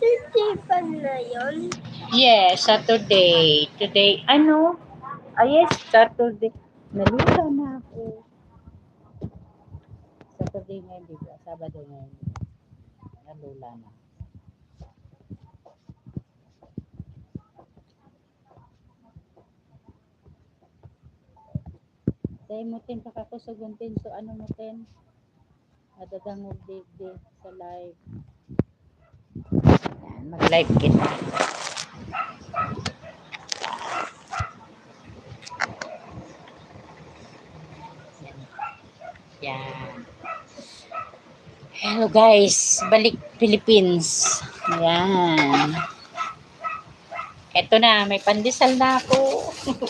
Saturday pa na yun? Yes, Saturday. Today, ano? Ah, yes, Saturday. Nalula na ako. Saturday ngayon, di ba? Sabado ngayon. Nalula na. Dahil mo tin, pakakusugon tin. So, ano mo tin? Madadangog digdig sa live. Yan, mag-live kita. Yan. Hello guys, balik Philippines. Yan. Eto na, may pandesal na ako.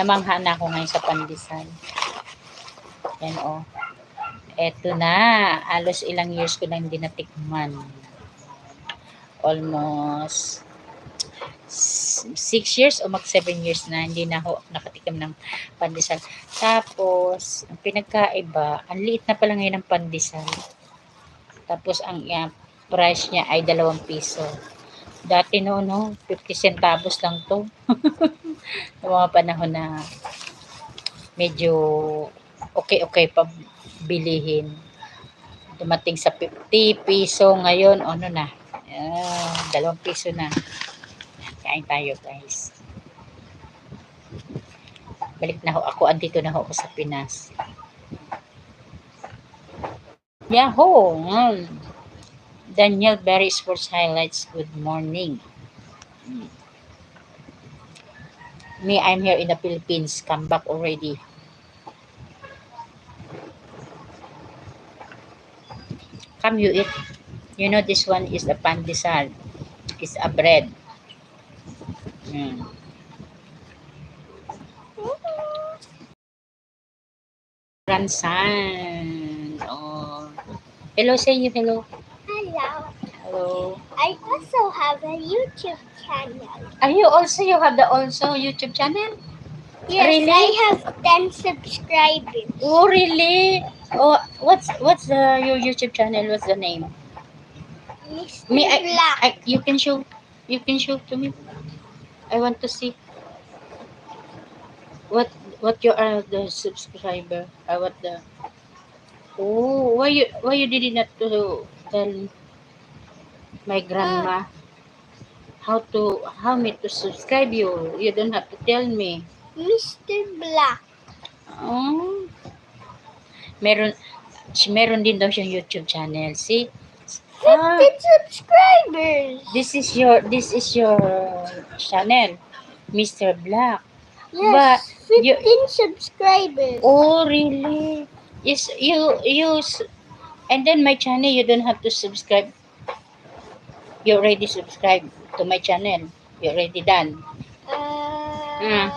Namangha na ako ngayon sa pandesal. Yan o. Oh. Eto na, alos ilang years ko na hindi natikman. Almost six years o mag seven years na hindi na ako nakatikim ng pandesal. Tapos, ang pinagkaiba, ang liit na pala ngayon ng pandesal. Tapos, ang uh, price niya ay dalawang piso. Dati no, no, 50 centavos lang to. Noong mga panahon na medyo okay-okay pa bilihin. Dumating sa 50 piso ngayon, ano na, uh, dalawang piso na. Kain tayo guys. Balik na ho ako. Andito na ho ako sa Pinas. Yahoo! Mm. Daniel Berry Sports Highlights. Good morning. Me, I'm here in the Philippines. Come back already. Come you eat. You know this one is the pandesal. It's a bread. Hmm. Grandson. Oh. Hello, say you hello. Hello. Hello. I also have a YouTube channel. Are you also, you have the also YouTube channel? Yes, Really? I have 10 subscribers. Oh, really? Oh, what's, what's the, your YouTube channel? What's the name? Mr. Me, I, Black. I, you can show, you can show to me. I want to see what what you are the subscriber. I what the oh why you why you did not to tell my grandma how to how me to subscribe you. You don't have to tell me. Mr. Black. Oh. Meron meron din daw siyang YouTube channel. See? 50 Ah, subscribers. this is your this is your channel, Mr. Black. Yes, But you- 15 subscribers. Oh, really? Yes, you use, and then my channel, you don't have to subscribe. You already subscribed to my channel. You already done. Uh, Mm.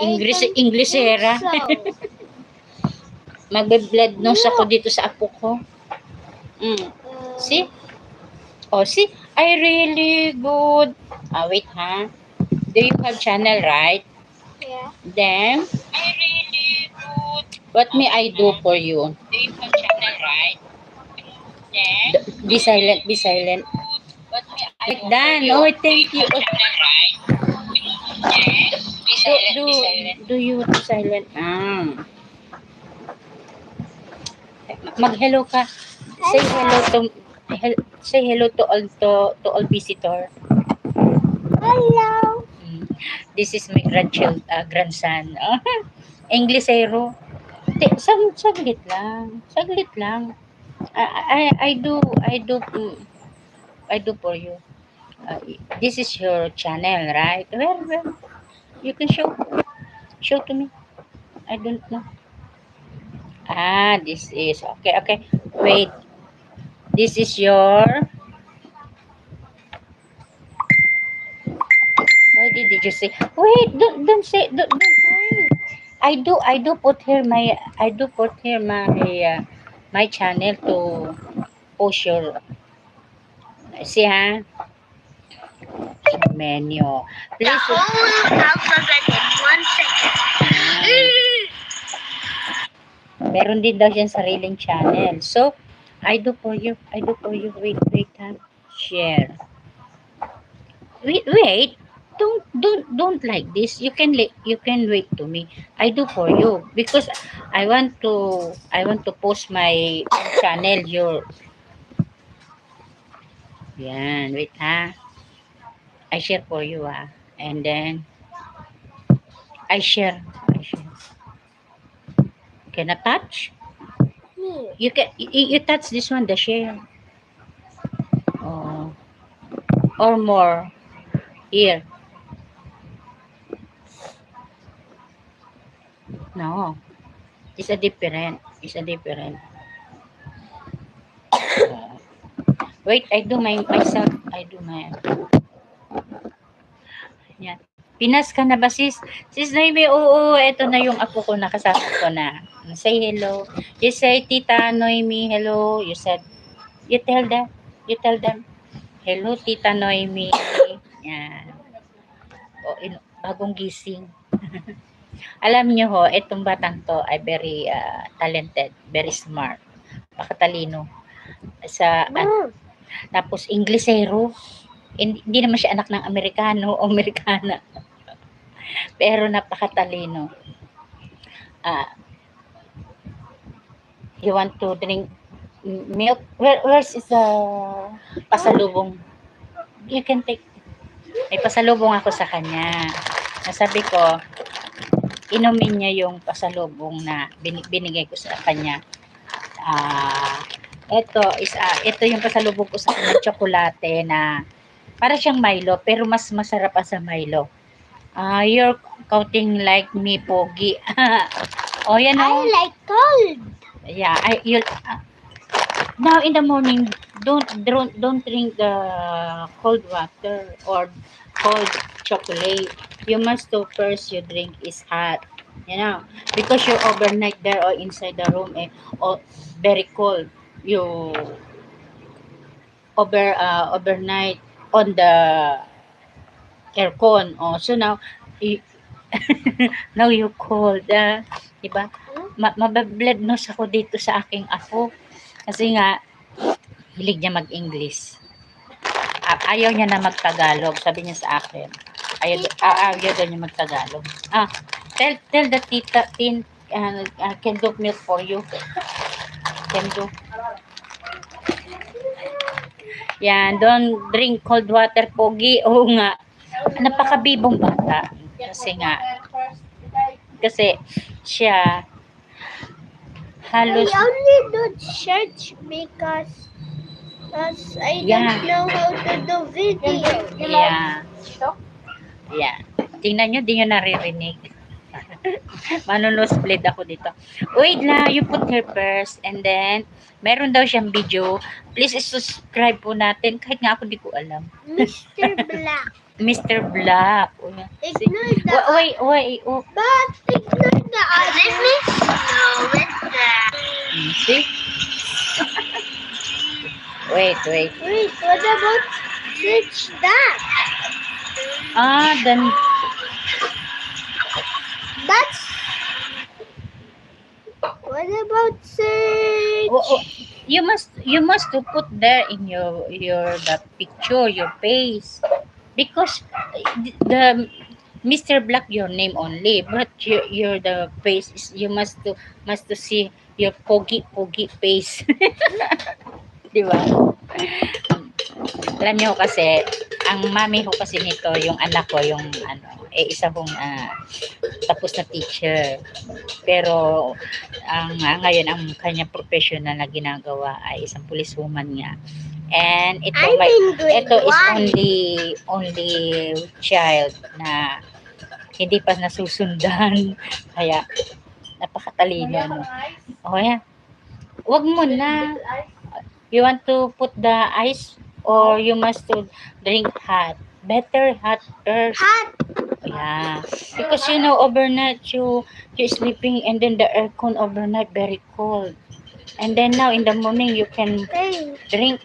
English, don't Englishera. think so. Magbe-blood nose ako dito sa apo ko. Mm. See? Oh, see? I really good. Ah, wait, ha? Do you have channel, right? Yeah. Then, I really good. What may I do for you? Do you have channel, right? Then, be silent, be silent. What may I Like do that. for you? Oh, thank you. Channel, right? Be silent, do, be silent. do you want silent? Ah. Mag-hello ka. Say hello to hel- say hello to all to, to all visitor. Hello. Mm. This is my grandchild, uh, grandson. Englishero. Te, sag, saglit lang. Saglit lang. I, I, I do, I do, mm, I do for you. Uh, this is your channel, right? Well, well, you can show, show to me. I don't know. Ah, this is, okay, okay. Wait. This is your, why did you say, wait, don't, don't say, don't, don't, I do, I do put here my, I do put here my, uh, my channel to post your, see ha? Menu. The Please, whole alphabet in one second. Meron din daw siyang sariling channel. So, I do for you. I do for you. Wait, wait, ha? Share. Wait, wait. Don't, don't, don't like this. You can, you can wait to me. I do for you because I want to, I want to post my channel. Your, yan, wait, ha? I share for you, ha? And then, I share. I share. Can I touch? Me. You can you, you touch this one, the share. Oh. Or more. Here. No. It's a different. It's a different. Uh, Wait, I do my myself. I do my Yan. Pinas ka na ba sis? Sis Noemi, oo, eto na yung apo ko nakasama ko na. Say hello. You say, Tita Noemi, hello. You said, you tell them, you tell them, hello, Tita Noemi. Yan. O, in, bagong gising. Alam niyo ho, itong batang to ay very ah, talented, very smart, pakatalino. Sa, at, Mom. tapos Inglesero. Hindi, hindi naman siya anak ng Amerikano o Amerikana. Pero napakatalino. Ah, you want to drink milk? Where, where's is the pasalubong? You can take. May pasalubong ako sa kanya. Nasabi ko, inumin niya yung pasalubong na bin- binigay ko sa kanya. Ah, ito is ah, ito yung pasalubong ko sa kanya tsokolate na para siyang Milo pero mas masarap sa Milo. Ah, you're counting like me, Pogi. oh, yan I oh. like cold. Yeah, I you now in the morning don't don't don't drink the cold water or cold chocolate. You must do first you drink is hot. You know, because you're overnight there or inside the room eh, or very cold. You over uh, overnight on the aircon. Oh, so now you, now you cold, uh, ma- mababled nose ako dito sa aking apo. Kasi nga, hilig niya mag-English. Ayaw niya na mag-Tagalog, sabi niya sa akin. Ayaw, a- ayaw daw niya mag-Tagalog. Ah, tell, tell the tita, tin, uh, uh, can do milk for you. Can do. Yan, don't drink cold water, Pogi. Oo nga. Napakabibong bata. Kasi nga, kasi siya, I halos only do search because because I Yeah. don't know how to do video. Yeah. Yeah. Tingnan nyo, di nyo naririnig. Manunosblade ako dito. Wait lang, you put her first and then meron daw siyang video. Please subscribe po natin kahit nga ako di ko alam. Mr. Black. Mr. Black. Oh? Ignore the Wa- Wait, wait. Oh, but ignore the other. Let me know with that. see? wait, wait. Wait, what about search that? Ah, then That's what about search? oh, oh, you must you must to put there in your your the picture your face because the Mr. Black your name only but your your the face is you must to must to see your pogi pogi face di ba alam niyo kasi ang mami ko kasi nito yung anak ko yung ano eh isa kong ah, tapos na teacher pero ang ah, ngayon ang kanyang professional na ginagawa ay isang policewoman nga. And ito I'm grade ito is only only child na hindi pa nasusundan. Kaya napakatalino no. Oh yeah. Wag mo na. You want to put the ice or you must to drink hot. Better hot first. Hot. Yeah. Because you know overnight you you sleeping and then the aircon overnight very cold. And then now in the morning you can drink.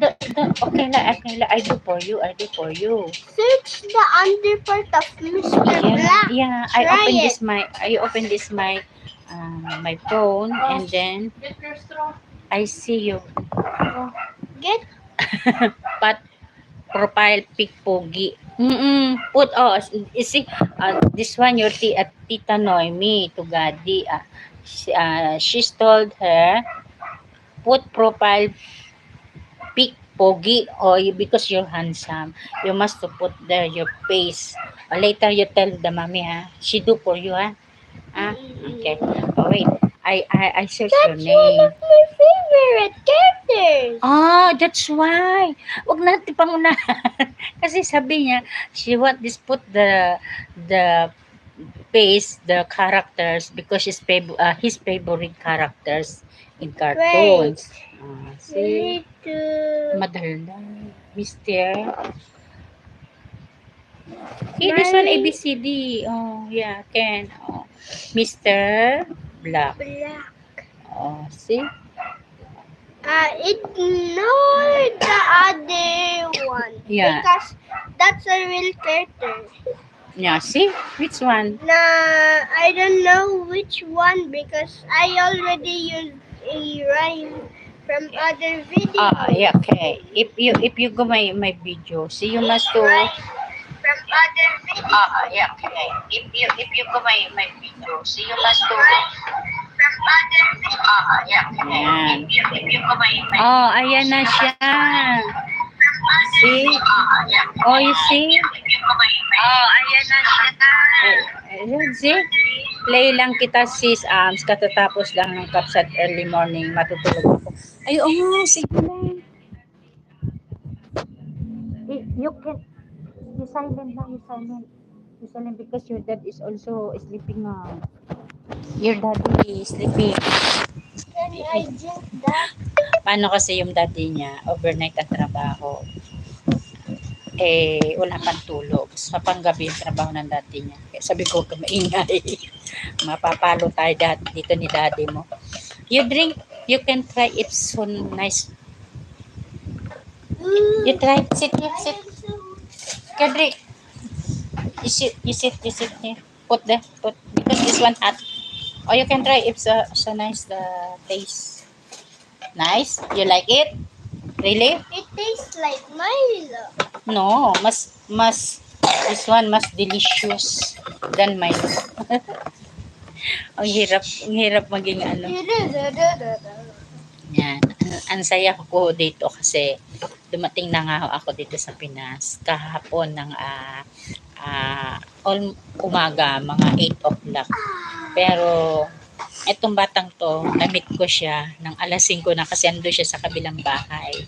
The, the, okay la, okay la, I do for you, I do for you. search the under part of Mr. Yeah, Black. yeah. I open it. this my, I open this my, uh, my phone and then I see you. Get But profile pic pogi. Mm Put oh, you see, uh, this one your ti at Tita Noemi to Gadi. Uh, she, uh, she's told her put profile pic pogi or you, because you're handsome. You must to put there your face. Uh, later you tell the mommy ha. She do for you ha. Ah, okay. Oh, wait. I I I search your That's one name. of my favorite characters. Ah, that's why. Wag natin pangunahan. Kasi sabi niya, she want this put the the face, the characters because she's fav- uh, his favorite characters in cartoons. Ah, see? Need to Madalda. Mister. Okay, this one ABCD. Oh, yeah, Ken. Oh. Mr. Black. black. Oh, see? Uh, ignore the other one. Yeah. Because that's a real character. Yeah, see? Which one? Nah, I don't know which one because I already used a rhyme from other videos. Ah, yeah, okay. If you if you go my my video, see you must do. From other videos. Ah, yeah, okay. If you if you go my my video, see you must do. From other videos. Ah, yeah, okay. Ayan. If you if you go my my. Oh, ayan na siya. See? Oh, you see? Oh, ayan na siya. Ayan, see? Play lang kita sis Ams, katatapos lang ng kapsat early morning, matutulog ako. Ay, oo nga, sige. Eh, You can, you silent lang, you silent. You silent because your dad is also sleeping now. Your daddy is sleeping. Can I drink that? Paano kasi yung daddy niya, overnight ang trabaho. Eh, wala pang tulog. Sa panggabi yung trabaho ng daddy niya. Kaya sabi ko, maingay. Mapapalo tayo dad, dito ni daddy mo. You drink, you can try it soon. Nice. You try, sit sit. Kadri. You sit, you sit, you sit here. Put there, put, because this one hot. Or you can try if so, so nice the taste. Nice? You like it? Really? It tastes like Milo. No, mas mas this one mas delicious than mine. ang hirap, ang hirap maging ano. Yan. Ang, ang saya ko dito kasi dumating na nga ako dito sa Pinas kahapon ng ah, all umaga, mga 8 o'clock. Pero etong batang to, na-meet ko siya ng alas 5 na kasi ando siya sa kabilang bahay.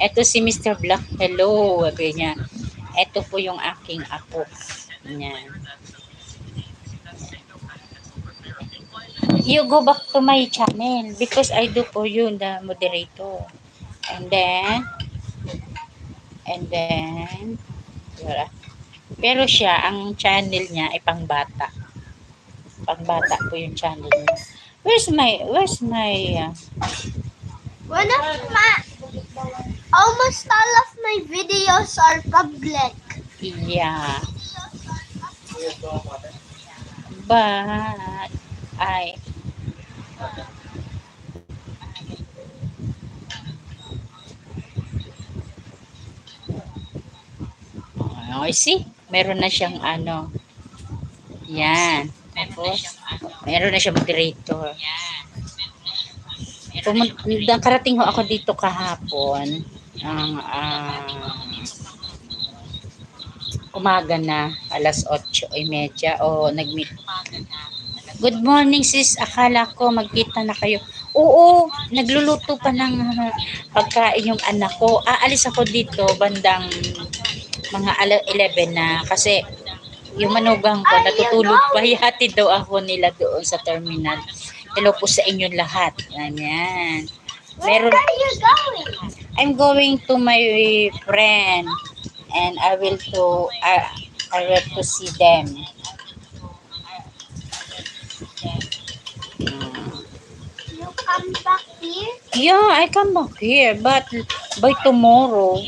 Eto si Mr. Black, hello, sabi niya. Eto po yung aking apo. Yan. You go back to my channel because I do for you the moderator. And then, and then, wala. Pero siya, ang channel niya ay pangbata. Pangbata po yung channel niya. Where's my, where's my, uh, One of my, almost all of my videos are public. yeah. But, I, Oh, see? Meron na siyang ano. Yan. Tapos, meron na siyang moderator. Pumun- nakarating ho ako dito kahapon. Ang ah, umaga na, alas 8.30 o nag-meet. Good morning sis, akala ko magkita na kayo. Oo, nagluluto pa ng ah, pagkain yung anak ko. Aalis ako dito bandang mga ala- 11 na kasi yung manugang ko natutulog pa yati daw ako nila doon sa terminal. Hello po sa inyong lahat. Where Meron, are you going? I'm going to my friend and I will to I, I will to see them. You come back here? Yeah, I come back here, but by tomorrow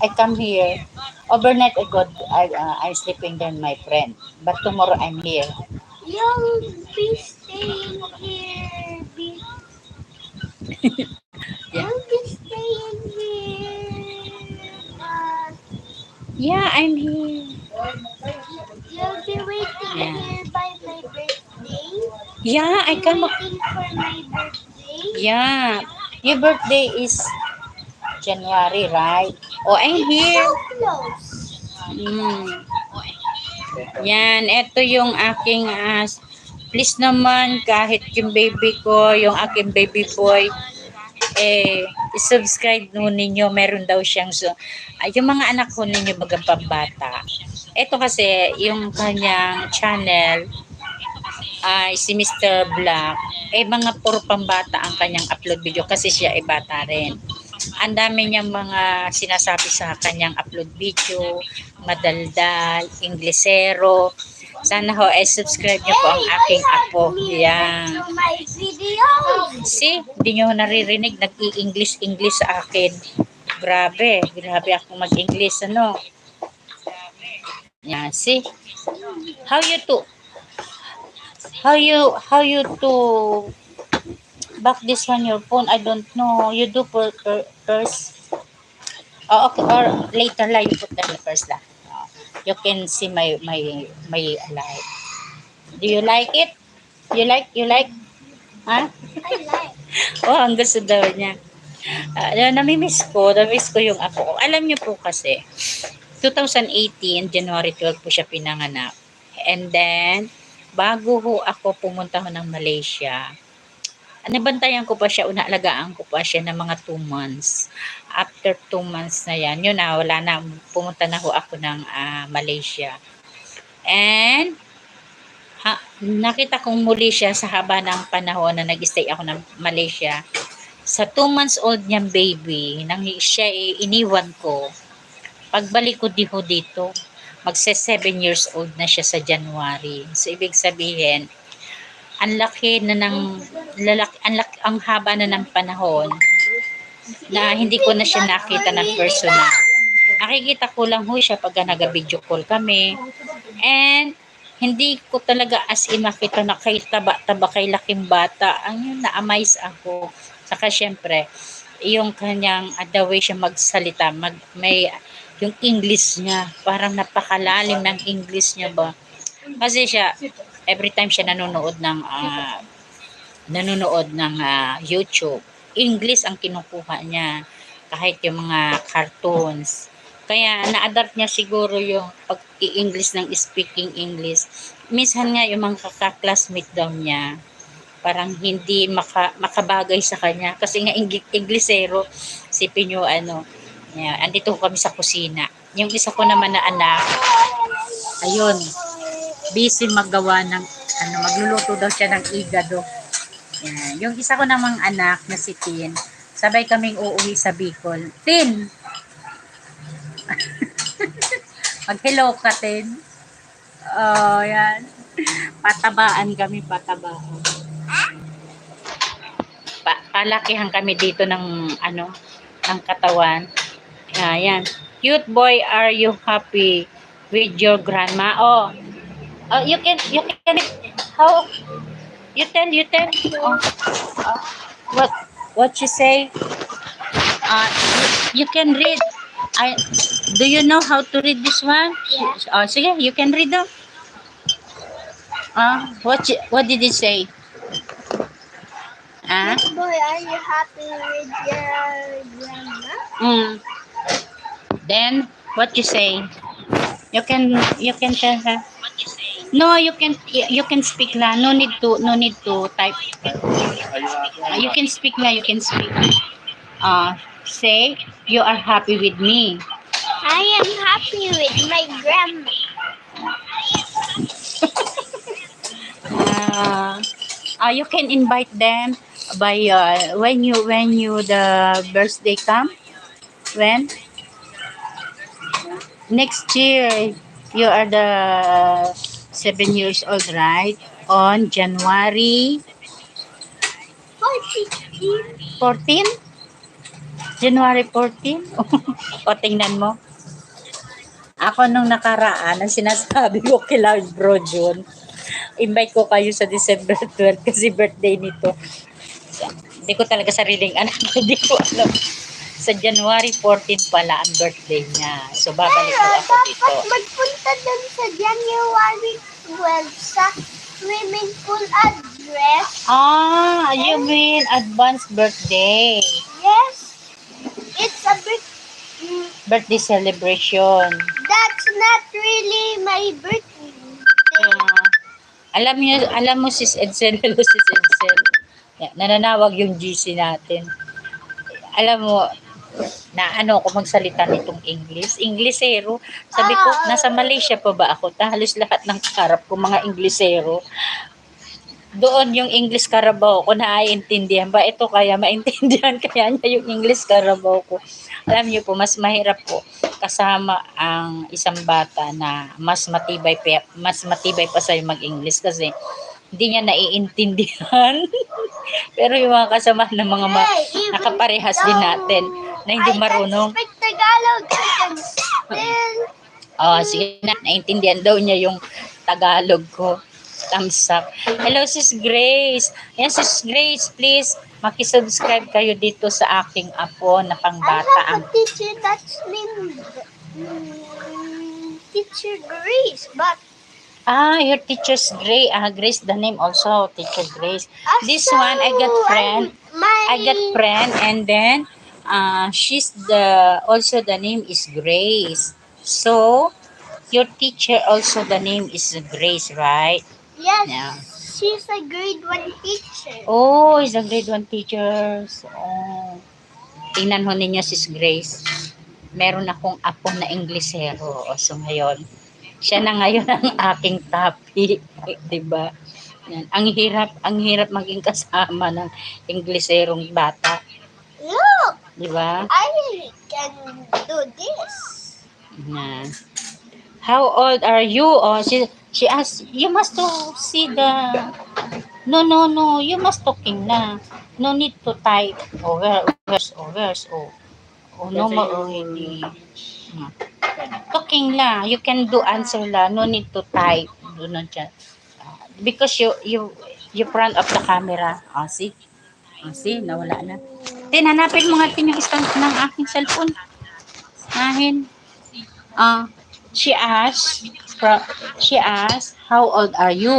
I come here. Overnight I got I uh, I sleeping then my friend. But tomorrow I'm here. You'll be staying here. Yeah. You'll be staying here. But... Yeah, I'm here. You'll be waiting yeah. here by my birthday. Yeah, I come. Waiting for my birthday. Yeah, your birthday is January, right? Oh, I'm here. So close. Mm. Yan, ito yung aking ah, please naman kahit yung baby ko, yung aking baby boy eh subscribe no ninyo meron daw siyang so, ah, yung mga anak ko ninyo bagang pambata ito kasi yung kanyang channel ay si Mr. Black eh mga puro pambata ang kanyang upload video kasi siya ay bata rin ang dami niyang mga sinasabi sa kanyang upload video madaldal, inglesero sana ho ay subscribe niyo po ang aking apo yan. See, hindi nyo naririnig, nag-i-English-English sa akin. Grabe, grabe ako mag-English, ano. Yeah, see? How you to, how you, how you to, back this on your phone, I don't know. You do per, per, first, oh, okay, or later la, you put them first la. Oh, You can see my, my, my light. Do you like it? You like, you like? Huh? I like. Oh, ang gusto daw niya. Uh, namimiss ko, namimiss ko yung apo ko. Alam niyo po kasi, 2018, January 12 po siya pinanganak. And then, bago ho ako pumunta ho ng Malaysia, nabantayan ko pa siya, unaalagaan ko pa siya ng mga 2 months. After 2 months na yan, yun na, wala na, pumunta na ho ako ng ah, Malaysia. And, ha, nakita kong muli siya sa haba ng panahon na nag-stay ako ng Malaysia. Sa 2 months old niyang baby, nang siya ay iniwan ko, pagbalik ko di ho dito, magse 7 years old na siya sa January. So, ibig sabihin, ang laki na ng lalaki, ang, laki, ang haba na ng panahon na hindi ko na siya nakita ng personal. Nakikita ko lang ho siya pag nag-video call kami. And hindi ko talaga as in makita na kay taba-taba kay laking bata. Ang yun, na-amaze ako. Saka syempre, yung kanyang uh, the way siya magsalita, mag, may yung English niya, parang napakalalim ng English niya ba. Kasi siya, every time siya nanonood ng ah, nanonood ng ah, YouTube, English ang kinukuha niya kahit yung mga cartoons. Kaya na-adapt niya siguro yung pag-i-English ng speaking English. Minsan nga yung mga kaklasmate daw niya, parang hindi maka, makabagay sa kanya. Kasi nga Inglesero, sipin nyo ano, yeah, andito kami sa kusina. Yung isa ko naman na anak, ayun, busy maggawa ng, ano, magluluto daw siya ng igado. Yan. Yung isa ko namang anak na si Tin, sabay kaming uuwi sa Bicol. Tin! Mag-hello ka, Tin. Oh, yan. Patabaan kami, patabaan. Pa palakihan kami dito ng, ano, ng katawan. Ayan. Cute boy, are you happy with your grandma? Oh, oh you can, you can, how, you tell, you tell. Oh, oh, what, what you say? Uh, you, you can read. I, do you know how to read this one? Yeah. Oh, sige, you can read them. Ah, what, you- what did it say? Ah, Boy, are you happy with your grandma? mm. Then, what you say? You can, you can tell her. No, you can, you can speak la. No need to, no need to type. Uh, You can speak la, you can speak. Uh, say, you are happy with me. I am happy with my grandma. uh, uh, you can invite them by uh, when you when you the birthday come when next year you are the seven years old right on January 14 January 14 o tingnan mo ako nung nakaraan ang sinasabi ko kay Loud Bro June invite ko kayo sa December 12 kasi birthday nito. Hindi ko talaga sariling anak, hindi ko alam. Sa January 14 pala ang birthday niya. So, babalik po ako dito. dapat magpunta dun sa January 12 sa swimming pool address. Ah, you mean advanced birthday. Yes, it's a bit. mm, Birthday celebration. That's not really my birthday. Ah, alam niyo, alam mo sis Edsel, hello sis Edsel. Yeah, nananawag yung GC natin. Alam mo, na ano ako magsalita nitong English. Inglesero. Sabi ko, nasa Malaysia pa ba ako? Ta, Halos lahat ng karap ko, mga Inglesero. Doon yung English Carabao ko naiintindihan ba? Ito kaya maintindihan kaya niya yung English Carabao ko. Alam niyo po, mas mahirap po kasama ang isang bata na mas matibay pa, mas matibay pa sa mag-English kasi hindi niya naiintindihan. Pero yung mga kasama ng mga ma- nakaparehas din natin na hindi I marunong. speak Tagalog. I. Oh, sige na, naintindihan daw niya yung Tagalog ko. Thumbs up. Hello, Sis Grace. Yan, Sis Grace, please, makisubscribe kayo dito sa aking apo na I pangbata. have Ang a teacher that's named mm, Teacher Grace, but Ah, your teacher's Grace. Ah, Grace, the name also, teacher Grace. This one, I got friend. I got friend and then uh, she's the, also the name is Grace. So, your teacher also the name is Grace, right? Yes, Yeah. she's a grade one teacher. Oh, is a grade 1 teacher. So, oh. Tingnan ho ninyo sis Grace. Meron akong apo na Inglesero. O, So ngayon, siya na ngayon ang aking topic. di ba? Yan. Ang hirap, ang hirap maging kasama ng Ingleserong bata. Di ba? I can do this. Yan. How old are you? Oh, she, she asked, you must to see the... No, no, no. You must talking na. No need to type. Oh, where, where's, oh, where's, oh. Oh, no more already. Hmm. Talking la. You can do answer la. No need to type. Do not dyan. Ah, because you, you, you front of the camera. Oh, see? Oh, see? Nawala na. Tin, hanapin mo nga tin yung stand ng aking cellphone. Ahin. Ah, she asked, from, she asked, how old are you?